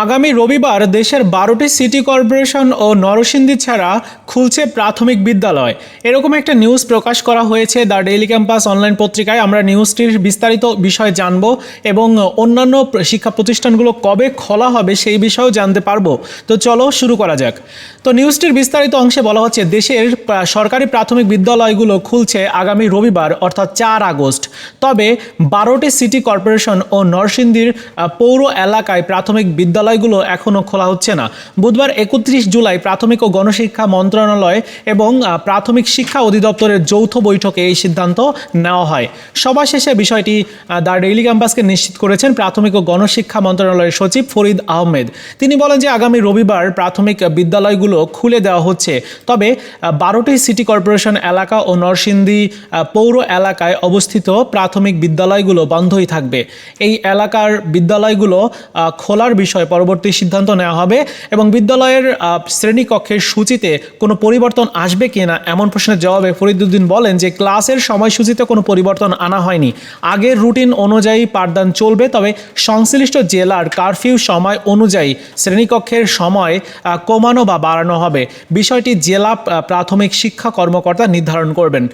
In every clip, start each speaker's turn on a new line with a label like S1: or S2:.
S1: আগামী রবিবার দেশের বারোটি সিটি কর্পোরেশন ও নরসিংদী ছাড়া খুলছে প্রাথমিক বিদ্যালয়। এরকম একটা নিউজ প্রকাশ করা হয়েছে দ্য ডেইলি ক্যাম্পাস অনলাইন পত্রিকায়। আমরা নিউজটির বিস্তারিত বিষয় জানব এবং অন্যান্য শিক্ষা প্রতিষ্ঠানগুলো কবে খোলা হবে সেই বিষয়েও জানতে পারব। তো চলো শুরু করা যাক। তো নিউজটির বিস্তারিত অংশে বলা হচ্ছে, দেশের সরকারি প্রাথমিক বিদ্যালয়গুলো খুলছে আগামী রবিবার, অর্থাৎ চার আগস্ট। তবে বারোটি সিটি কর্পোরেশন ও নরসিংদীর পৌর এলাকায় প্রাথমিক বিদ্যালয়গুলো এখনও খোলা হচ্ছে না। বুধবার একত্রিশ জুলাই প্রাথমিক ও গণশিক্ষা মন্ত্রণালয় এবং প্রাথমিক শিক্ষা অধিদপ্তরের যৌথ বৈঠকে এই সিদ্ধান্ত নেওয়া হয়। সভা শেষে বিষয়টি দ্য ডেইলি ক্যাম্পাসকে নিশ্চিত করেছেন প্রাথমিক ও গণশিক্ষা মন্ত্রণালয়ের সচিব ফরিদ আহমেদ। তিনি বলেন যে আগামী রবিবার প্রাথমিক বিদ্যালয়গুলো খুলে দেওয়া হচ্ছে। তবে বারোটি সিটি কর্পোরেশন এলাকা ও নরসিংদী পৌর এলাকায় অবস্থিত প্রাথমিক বিদ্যালয়গুলো বন্ধই থাকবে। এই এলাকার বিদ্যালয়গুলো খোলার বিষয়ে পরবর্তী সিদ্ধান্ত নেওয়া হবে এবং বিদ্যালয়ের শ্রেণীকক্ষের সূচিতে কোনো পরিবর্তন আসবে কিনা এমন প্রশ্নের জবাবে ফরিদুদ্দিন বলেন যে ক্লাসের সময়সূচিতে কোনো পরিবর্তন আনা হয়নি। আগের রুটিন অনুযায়ী পাঠদান চলবে, তবে সংশ্লিষ্ট জেলার কারফিউ সময় অনুযায়ী শ্রেণীকক্ষের সময় কমানো বা বাড়ানো হবে। বিষয়টি জেলা প্রাথমিক শিক্ষা কর্মকর্তা নির্ধারণ করবেন।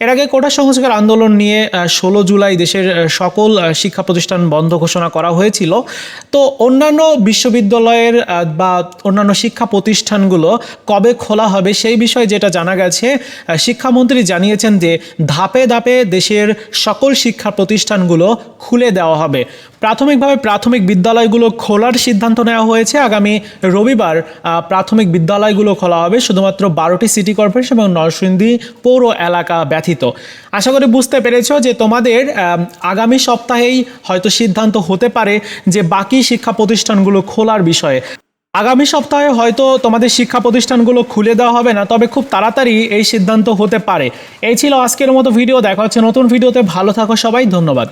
S1: এর আগে কোটা সংস্কার আন্দোলন নিয়ে ষোলো জুলাই দেশের সকল শিক্ষা প্রতিষ্ঠান বন্ধ ঘোষণা করা হয়েছিল। তো অন্যান্য বিশ্ববিদ্যালয়ের বা অন্যান্য শিক্ষা প্রতিষ্ঠানগুলো কবে খোলা হবে সেই বিষয়ে যেটা জানা গেছে শিক্ষামন্ত্রী জানিয়েছেন যে ধাপে ধাপে দেশের সকল শিক্ষা প্রতিষ্ঠানগুলো খুলে দেওয়া হবে। প্রাথমিকভাবে প্রাথমিক বিদ্যালয়গুলো খোলার সিদ্ধান্ত নেওয়া হয়েছে। আগামী রবিবার প্রাথমিক বিদ্যালয়গুলো খোলা হবে। শুধুমাত্র বারোটি সিটি কর্পোরেশন এবং নরসিংদী পৌর এলাকা ব্যতীত। আশা করি বুঝতে পেরেছ যে তোমাদের আগামী সপ্তাহেই হয়তো সিদ্ধান্ত হতে পারে যে বাকি শিক্ষা প্রতিষ্ঠানগুলো খোলার বিষয়ে। আগামী সপ্তাহে হয়তো তোমাদের শিক্ষা প্রতিষ্ঠানগুলো খুলে দেওয়া হবে না, তবে খুব তাড়াতাড়ি এই সিদ্ধান্ত হতে পারে। এই ছিল আজকের মতো ভিডিও। দেখা হচ্ছে নতুন ভিডিওতে। ভালো থাকো সবাই। ধন্যবাদ।